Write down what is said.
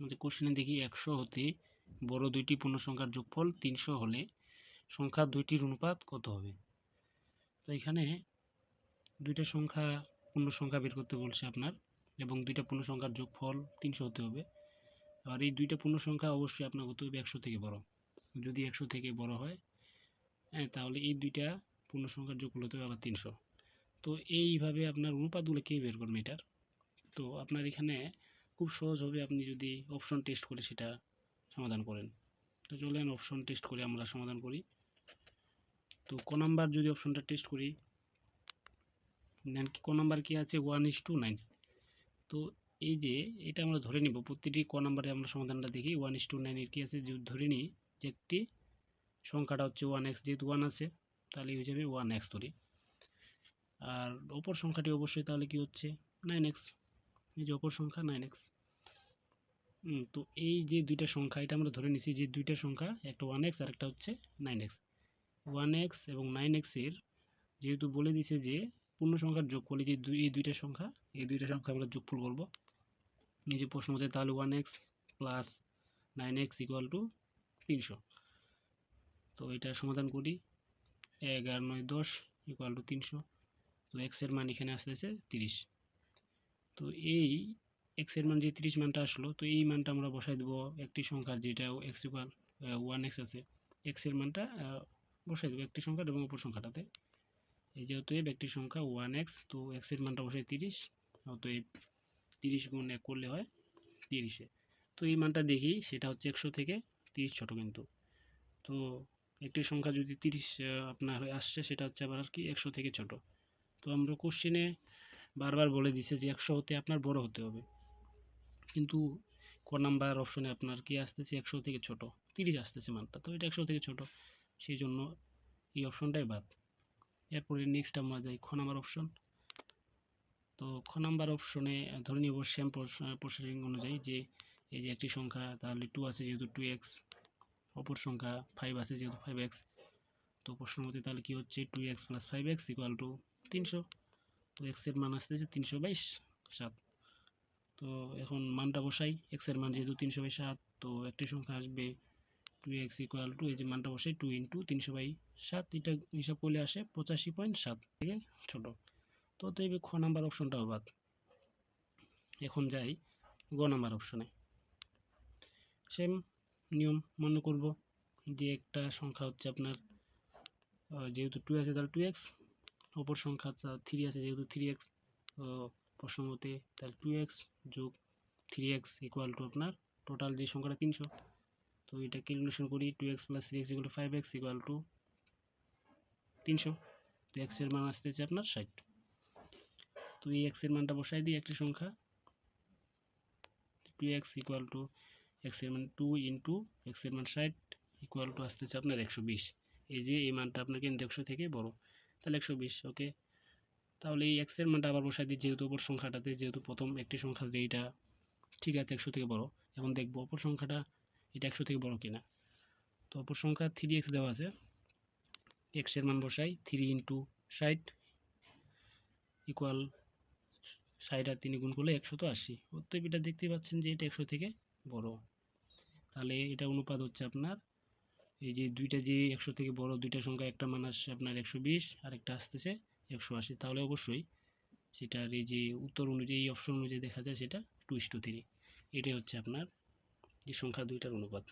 আমাদের কোশ্চেনে দেখি একশো হতে বড় দুইটি পূর্ণ সংখ্যার যোগফল তিনশো হলে সংখ্যা দুইটির অনুপাত কত হবে? তো এখানে দুইটা সংখ্যা পূর্ণ সংখ্যা বের করতে বলছে আপনার এবং দুইটা পূর্ণ সংখ্যার যোগফল তিনশো হতে হবে। আর এই দুইটা পূর্ণ সংখ্যা অবশ্যই আপনার হতে হবে একশো থেকে বড়। যদি একশো থেকে বড় হয় হ্যাঁ তাহলে এই দুইটা পূর্ণ সংখ্যার যোগফল হতে হবে আবার তিনশো। তো এইভাবে আপনার অনুপাতগুলো কে বের করবে এটার? তো আপনার এখানে খুব সহজ হবে আপনি যদি অপশন টেস্ট করে সেটা সমাধান করেন। তো চলেন অপশন টেস্ট করে আমরা সমাধান করি। তো ক নাম্বার যদি অপশনটা টেস্ট করি ক নাম্বার কি আছে? ওয়ান ইস টু নাইন তো এই যে এটা আমরা ধরে নিব, প্রতিটি ক নাম্বারে আমরা সমাধানটা দেখি ওয়ান ইস টু নাইনের কী আছে? যে ধরে নিই যে একটি সংখ্যাটা হচ্ছে ওয়ান এক্স যেহেতু ওয়ান আছে, তাহলে হয়ে যাবে ওয়ান এক্স ধরি। আর অপর সংখ্যাটি অবশ্যই তাহলে কি হচ্ছে? নাইন এক্স এই যে অপর সংখ্যা নাইন এক্স তো এই যে দুইটা সংখ্যা, এটা আমরা ধরে নিছি যে দুইটা সংখ্যা, একটা ওয়ান এক্স আর একটা হচ্ছে নাইন এক্স ওয়ান এক্স এবং নাইন এক্সের যেহেতু বলে দিছে যে পূর্ণ সংখ্যার যোগফল, এই যে দুই, এই দুইটা সংখ্যা, এই দুইটা সংখ্যা আমরা যোগফল করব এই যে প্রশ্ন মতে তাহলে one X plus nine X equal to তিনশো। তো এটা সমাধান করি। এগারো, নয়, দশ ইকুয়াল টু তিনশো। তো এক্সের মান এখানে আসতেছে তিরিশ। তো এই এক্সের মান যে তিরিশ মানটা আসলো, তো এই মানটা আমরা বসাই দেবো একটি সংখ্যার যেটা এক্স ইকুয়াল ওয়ান এক্স আছে। এক্সের মানটা বসাই দেবো একটি সংখ্যা এবং অপর সংখ্যাটাতে। এই যে অতএব একটি সংখ্যা ওয়ান এক্স তো এক্সের মানটা বসাই তিরিশ, অতএব তিরিশ গুণ এক করলে হয় তিরিশে। তো এই মানটা দেখি, সেটা হচ্ছে একশো থেকে তিরিশ ছোটো কিন্তু। তো একটি সংখ্যা যদি তিরিশ আপনার আসছে, সেটা হচ্ছে আবার আর কি একশো থেকে ছোট। তো আমরা কোশ্চেনে বারবার বলে দিছে যে একশো হতে আপনার বড় হতে হবে। কিন্তু ক নাম্বার অপশনে আপনার কি আসতেছে? একশো থেকে ছোট। তিরিশ আসতেছে মানটা তো এটা একশো থেকে ছোট। সেই জন্য এই অপশনটাই বাদ। এরপরে নেক্সট আমরা যাই খ নাম্বার অপশন তো খ নাম্বার অপশনে ধরে নিব সেম প্রসেসিং অনুযায়ী যে এই যে একটি সংখ্যা, তাহলে টু আছে যেহেতু টু এক্স অপর সংখ্যা ফাইভ আছে যেহেতু ফাইভ এক্স তো প্রশ্ন মতে তাহলে কী হচ্ছে? Two X plus five X equal to তিনশো। তো এক্সের মান আসতেছে তিনশো বাইশ, সাত। তো এখন মানটা বসাই এক্সের মান যেহেতু তিনশো বাই সাত, তো একটি সংখ্যা আসবে টু এক্স ইকুয়াল টু এই যে মানটা বসাই টু ইন্টু তিনশো বাই সাত, এটা হিসাব করলে আসে পঁচাশি পয়েন্ট সাত থেকে ছোটো। তো এই খ নাম্বার অপশনটাও বাদ এখন যাই গ নাম্বার অপশনে। সেম নিয়ম মনে করব যে একটা সংখ্যা হচ্ছে আপনার যেহেতু টু আছে তাহলে টু এক্স অপর সংখ্যা থ্রি আছে যেহেতু থ্রি এক্স প্রশ্ন মতে তাহলে টু এক্স যোগ থ্রি এক্স ইকুয়াল টু আপনার টোটাল যে সংখ্যাটা তিনশো। তো এটা ক্যালকুলেশন করি two X plus three X equal to five X equal to তিনশো। তো এক্সের মান আসতে আসতেছে আপনার ষাট। তো এই এক্সের মানটা বসাই দিই একটি সংখ্যা। টু এক্স ইকুয়াল টু এক্সের মান টু ইন্টু এক্সের মান ষাট ইকুয়াল টু আসতেছে আপনার একশো বিশ। এই যে এই মানটা আপনার কিন্তু একশো থেকে বড়। তাহলে একশো বিশ ওকে তাহলে এই এক্সের মানটা আবার বসাই দিই, যেহেতু অপর সংখ্যাটাতে যেহেতু প্রথম একটি সংখ্যা এইটা ঠিক আছে, একশো থেকে বড়। এখন দেখব অপর সংখ্যাটা এটা একশো থেকে বড় কিনা। তো অপর সংখ্যা থ্রি এক্স দেওয়া আছে এক্সের মান বসাই থ্রি ইন্টু ষাট ইকুয়াল ষাট আর তিনি গুণ করলে একশো তো আশি। অতএব এটা দেখতে পাচ্ছেন যে এটা একশো থেকে বড়। তাহলে এটা অনুপাত হচ্ছে আপনার এই যে দুইটা যে একশো থেকে বড় দুইটা সংখ্যা, একটা মান আসছে আপনার একশো বিশ আর একটা আসতেছে একশো আশি। তাহলে অবশ্যই সেটার এই যে উত্তর অনুযায়ী অপশন অনুযায়ী দেখা যায় সেটা টু ইস থ্রি এটাই হচ্ছে আপনার যে সংখ্যা দুইটার অনুপাত।